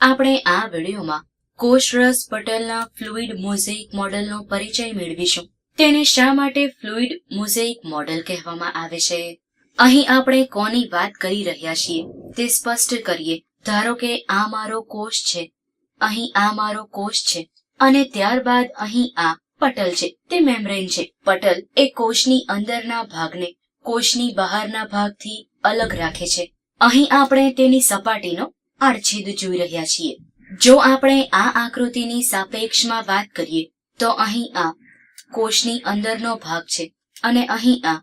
આપણે આ વિડીયોમાં કોષરસ પટલના ફ્લુઇડ મોઝેઇક મોડેલનો પરિચય મેળવીશું. તેને શા માટે ફ્લુઇડ મોઝેઇક મોડેલ કહેવામાં આવે છે? અહીં આપણે કોની વાત કરી રહ્યા છીએ તે સ્પષ્ટ કરીએ. ધારો કે આ મારો કોષ છે. અહીં આ મારો કોષ છે. અને ત્યારબાદ અહીં આ પટલ છે. તે મેમ્બ્રેન છે. પટલ એ કોષની અંદરના ભાગને કોષની બહારના ભાગથી અલગ રાખે છે. અહીં આપણે તેની સપાટીનો આડછેદ જોઈ રહ્યા છીએ. જો આપણે આ આકૃતિની સાપેક્ષમાં વાત કરીએ, તો અહીં આ કોષની અંદરનો ભાગ છે અને અહીં આ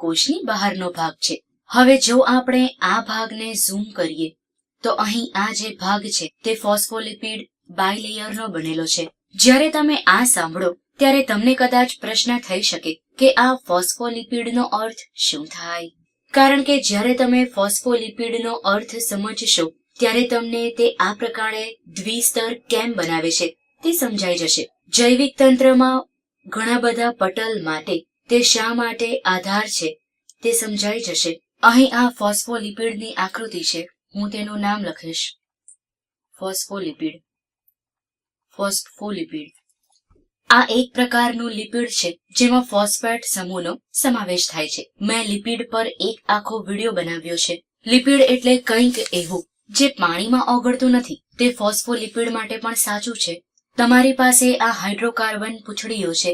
કોષની બહારનો ભાગ છે. હવે જો આપણે આ ભાગને ઝૂમ કરીએ, તો અહીં આ જે ભાગ છે, તે ફોસ્ફોલિપિડ બાયલેયરનો બનેલો છે. જ્યારે તમે આ સાંભળો, ત્યારે તમને કદાચ પ્રશ્ન થઈ શકે કે આ ફોસ્ફોલિપિડનો અર્થ શું થાય? કારણ કે જ્યારે તમે ફોસ્ફોલિપિડનો અર્થ સમજશો ત્યારે તમને તે આ પ્રકારે દ્વિસ્તર કેમ બનાવે છે તે સમજાઈ જશે. જૈવિક તંત્રમાં ઘણા બધા પટલ માટે તે શા માટે આધાર છે તે સમજાઈ જશે. અહીં આ ફોસ્ફોલિપિડની આકૃતિ છે. હું તેનું નામ લખીશ. ફોસ્ફોલિપિડ. ફોસ્ફોલિપિડ. આ એક પ્રકારનું લિપિડ છે, જેમાં ફોસ્ફેટ સમૂહનો સમાવેશ થાય છે. મેં લિપિડ પર એક આખો વિડિયો બનાવ્યો છે. લિપિડ એટલે કંઈક એવું. જે પાણીમાં ઓગળતું નથી, તે ફોસ્ફોલિપિડ માટે પણ સાચું છે. તમારી પાસે આ હાઇડ્રોકાર્બન પૂંછડીઓ છે,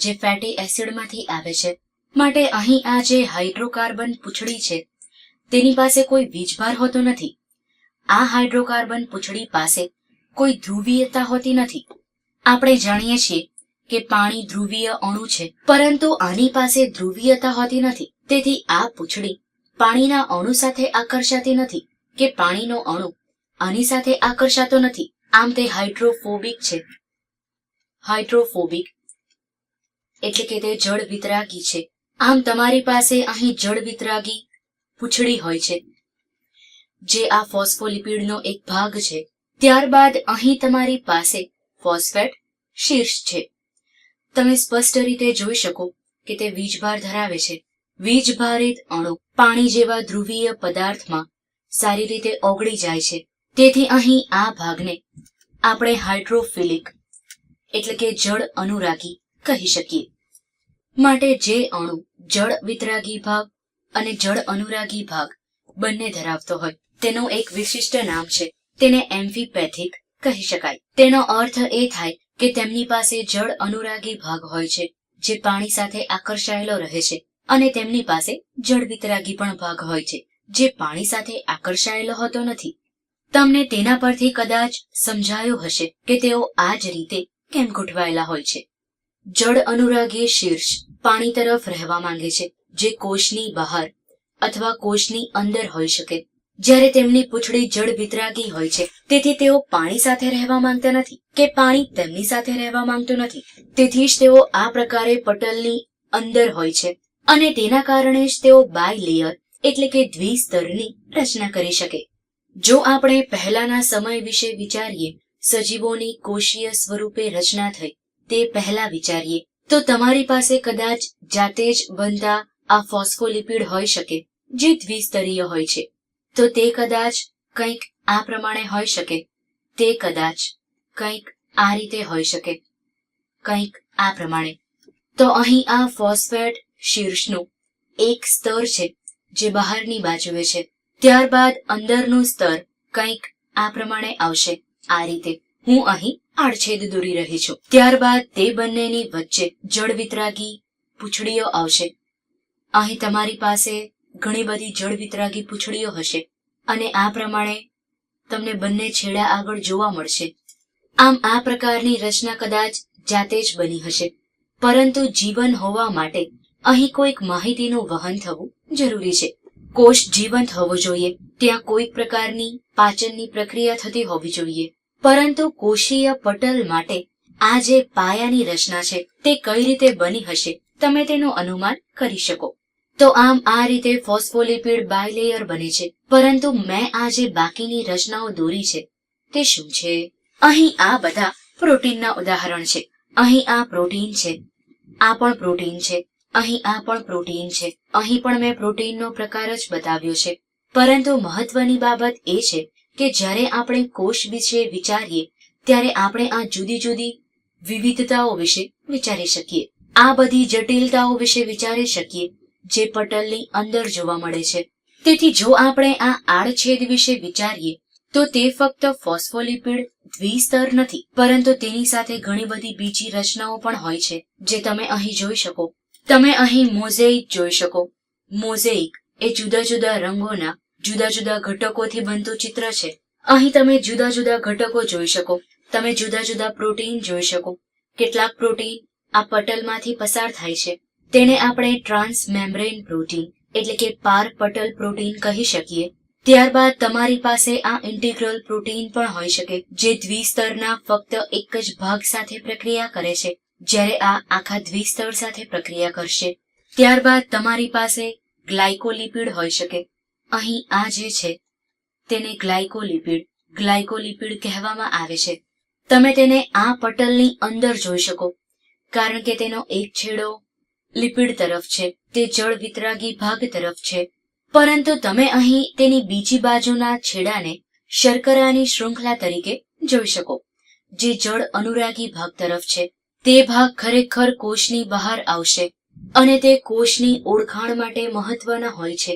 જે ફેટી એસિડમાંથી આવે છે. માટે અહીં આ જે હાઇડ્રોકાર્બન પૂંછડી છે, તેની પાસે કોઈ વીજભાર હોતો નથી. આ હાઇડ્રોકાર્બન પૂંછડી પાસે કોઈ ધ્રુવીયતા હોતી નથી. આપણે જાણીએ છીએ કે પાણી ધ્રુવીય અણુ છે, પરંતુ આની પાસે ધ્રુવીયતા હોતી નથી. તેથી આ પૂંછડી પાણીના અણુ સાથે આકર્ષાતી નથી. કે પાણીનો અણુ આની સાથે આકર્ષાતો નથી. આમ તે હાઇડ્રોફોબિક છે. હાઇડ્રોફોબિક એટલે કે તે જળ વિતરાગી છે. આમ તમારી પાસે અહીં જળ વિતરાગી પૂંછડી હોય છે, જે આ ફોસ્ફોલિપિડનો એક ભાગ છે. ત્યારબાદ અહીં તમારી પાસે ફોસ્ફેટ શીર્ષ છે. તમે સ્પષ્ટ રીતે જોઈ શકો કે તે વીજભાર ધરાવે છે. વીજભારિત અણુ પાણી જેવા ધ્રુવીય પદાર્થમાં સારી રીતે ઓગળી જાય છે. તેથી અહીં આ ભાગને આપણે હાઇડ્રોફિલિક એટલે કે જળ અનુરાગી કહી શકીએ. માટે જે અણુ જળ વિતરાગી ભાગ અને જળ અનુરાગી ભાગ બંને ધરાવતો હોય, તેનું એક વિશિષ્ટ નામ છે. તેને એમ્ફીપેથિક કહી શકાય. તેનો અર્થ એ થાય કે તેમની પાસે જળ અનુરાગી ભાગ હોય છે, જે પાણી સાથે આકર્ષાયેલો રહે છે અને તેમની પાસે જળ વિતરાગી પણ ભાગ હોય છે. જે પાણી સાથે આકર્ષાયેલો હોતો નથી. તમને તેના પરથી કદાચ સમજાયું હશે કે તેઓ આ જ રીતે કેમ ગોઠવાયેલા હોય છે. જળ અનુરાગી શીર્ષ પાણી તરફ રહેવા માંગે છે, જે કોષની બહાર અથવા કોષની અંદર હોઈ શકે. જ્યારે તેમની પૂંછડી જળ વિતરાગી હોય છે, તેથી તેઓ પાણી સાથે રહેવા માંગતા નથી કે પાણી તેમની સાથે રહેવા માંગતું નથી. તેથી જ તેઓ આ પ્રકારે પટલની અંદર હોય છે અને તેના કારણે જ તેઓ બાય લેયર એટલે કે દ્વિસ્તરની રચના કરી શકે. જો આપણે પહેલાના સમય વિશે વિચારીએ, સજીવોની કોષીય સ્વરૂપે રચના થઈ, તે પહેલા વિચારીએ, તો તમારી પાસે કદાચ જાતે જ બનતા આ ફોસ્ફોલિપિડ હોઈ શકે, જે દ્વિસ્તરીય હોય છે. તો તે કદાચ કંઈક આ પ્રમાણે હોઈ શકે, તે કદાચ કંઈક આ રીતે હોઈ શકે, કંઈક આ પ્રમાણે. તો અહીં આ ફોસ્ફેટ શીર્ષનું એક સ્તર છે જે બહારની બાજુએ છે. ત્યારબાદ અંદરનું સ્તર કંઈક આ પ્રમાણે આવશે. આ રીતે હું અહીં આડછેદ દોરી રહી છું. ત્યારબાદ તે બંનેની વચ્ચે જળ વિતરાગી પૂંછડીઓ આવશે. અહીં તમારી પાસે ઘણી બધી જળ વિતરાગી પૂંછડીઓ હશે અને આ પ્રમાણે તમને બંને છેડા આગળ જોવા મળશે. આમ આ પ્રકારની રચના કદાચ જાતે જ બની હશે. પરંતુ જીવન હોવા માટે અહીં કોઈક માહિતીનું વહન થવું જરૂરી છે. કોષ જીવંત હોવો જોઈએ. ત્યાં કોઈક પ્રકારની પાચનની પ્રક્રિયા થતી હોવી જોઈએ. પરંતુ કોષીય પટલ માટે આ જે પાયાની રચના છે, તે કઈ રીતે બની હશે, તમે તેનું અનુમાન કરી શકો. તો આમ આ રીતે ફોસ્ફોલિપિડ બાયલેયર બને છે. પરંતુ મેં આ જે બાકીની રચનાઓ દોરી છે, તે શું છે? અહીં આ બધા પ્રોટીનના ઉદાહરણ છે. અહીં આ પ્રોટીન છે. આ પણ પ્રોટીન છે. અહીં આ પણ પ્રોટીન છે. અહીં પણ મેં પ્રોટીનનો પ્રકાર જ બતાવ્યો છે. પરંતુ મહત્વની બાબત એ છે કે જ્યારે આપણે કોષ વિશે વિચારીએ, ત્યારે આપણે આ જુદી જુદી વિવિધતાઓ વિશે વિચારી શકીએ. આ બધી જટિલતાઓ વિશે વિચારી શકીએ, જે પટલની અંદર જોવા મળે છે. તેથી જો આપણે આ આડછેદ વિશે વિચારીએ, તો તે ફક્ત ફોસ્ફોલિપિડ દ્વિસ્તર નથી, પરંતુ તેની સાથે ઘણી બધી બીજી રચનાઓ પણ હોય છે, જે તમે અહીં જોઈ શકો. તમે અહીં મોઝેઇક જોઈ શકો. મોઝેઇક એ જુદા જુદા રંગોના, જુદા જુદા ઘટકોથી બનતું ચિત્ર છે. અહીં તમે જુદા જુદા ઘટકો જોઈ શકો. તમે જુદા જુદા પ્રોટીન જોઈ શકો. કેટલાક પ્રોટીન આ પટલમાંથી પસાર થાય છે. તેને આપણે ટ્રાન્સ મેમ્બ્રેન પ્રોટીન એટલે કે પાર પટલ પ્રોટીન કહી શકીએ. ત્યારબાદ તમારી પાસે આ ઇન્ટિગ્રલ પ્રોટીન પણ હોઈ શકે, જે દ્વિસ્તરના ફક્ત એક જ ભાગ સાથે પ્રક્રિયા કરે છે. જ્યારે આ આખા દ્વિસ્તર સાથે પ્રક્રિયા કરશે, ત્યારબાદ તમારી પાસે ગ્લાયકોલિપિડ હોઈ શકે. અહીં આ જે છે, તેને ગ્લાયકોલિપિડ ગ્લાયકોલિપિડ કહેવામાં આવે છે. તમે તેને આ પટલની અંદર જોઈ શકો, કારણ કે તેનો એક છેડો લિપિડ તરફ છે, તે જળ વિતરાગી ભાગ તરફ છે. પરંતુ તમે અહીં તેની બીજી બાજુના છેડાને શર્કરાની શૃંખલા તરીકે જોઈ શકો, જે જળ અનુરાગી ભાગ તરફ છે. તે ભાગ ખરેખર કોષની બહાર આવશે અને તે કોષની ઓળખાણ માટે મહત્વના હોય છે.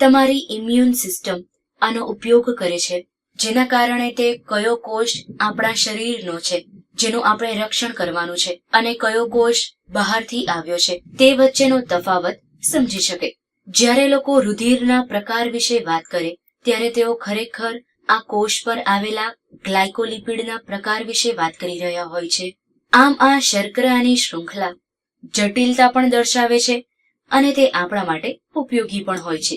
તમારી ઇમ્યુન સિસ્ટમ આનો ઉપયોગ કરે છે, જેના કારણે તે કયો કોષ આપણા શરીરનો છે, જેનું આપણે રક્ષણ કરવાનું છે અને કયો કોષ બહારથી આવ્યો છે, તે વચ્ચેનો તફાવત સમજી શકે. જ્યારે લોકો રુધિરના પ્રકાર વિશે વાત કરે, ત્યારે તેઓ ખરેખર આ કોષ પર આવેલા ગ્લાયકોલિપિડના પ્રકાર વિશે વાત કરી રહ્યા હોય છે. આમ આ શર્કરાની શૃંખલા જટિલતા પણ દર્શાવે છે અને તે આપણા માટે ઉપયોગી પણ હોય છે.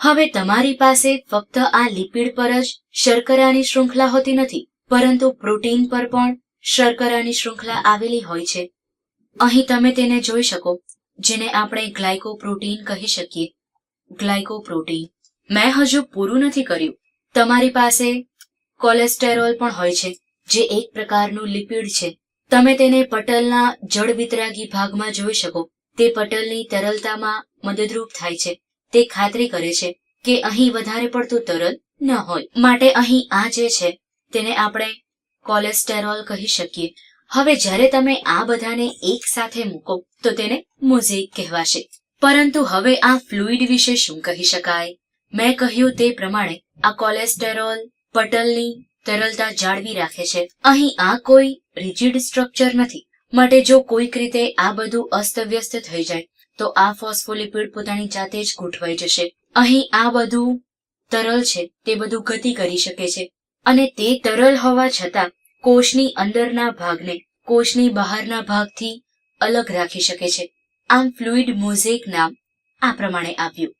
હવે તમારી પાસે ફક્ત આ લિપિડ પર જ શર્કરાની શૃંખલા હોતી નથી, પરંતુ પ્રોટીન પર પણ શર્કરાની શૃંખલા આવેલી હોય છે. અહીં તમે તેને જોઈ શકો, જેને આપણે ગ્લાયકોપ્રોટીન કહી શકીએ. ગ્લાયકોપ્રોટીન. મેં હજુ પૂરું નથી કર્યું. તમારી પાસે કોલેસ્ટેરોલ પણ હોય છે, જે એક પ્રકારનું લિપિડ છે. તમે તેને પટલના જળ વિતરાગી ભાગમાં જોઈ શકો. તે પટલની તરલતામાં મદદરૂપ થાય છે. તે ખાતરી કરે છે કે અહીં વધારે પડતું તરલ ન હોય. માટે અહીં આ જે છે, તેને આપણે કોલેસ્ટેરોલ કહી શકીએ. હવે જ્યારે તમે આ બધાને એક સાથે મૂકો, તો તેને મોઝેક કહેવાશે. પરંતુ હવે આ ફ્લુઇડ વિશે શું કહી શકાય? મેં કહ્યું તે પ્રમાણે આ કોલેસ્ટેરોલ પટલની તરલતા જાળવી રાખે છે. અહીં આ કોઈ રિજિડ સ્ટ્રક્ચર નથી. માટે જો કોઈક રીતે આ બધું અસ્તવ્યસ્ત થઈ જાય, તો આ ફોસ્ફોલિપિડ પોતાની જાતે જ ગોઠવાઈ જશે. અહીં આ બધું તરલ છે, તે બધું ગતિ કરી શકે છે. અને તે તરલ હોવા છતાં, કોષની અંદરના ભાગને, કોષની બહારના ભાગથી અલગ રાખી શકે છે. આમ ફ્લુઇડ મોઝેક નામ આ પ્રમાણે આવ્યું.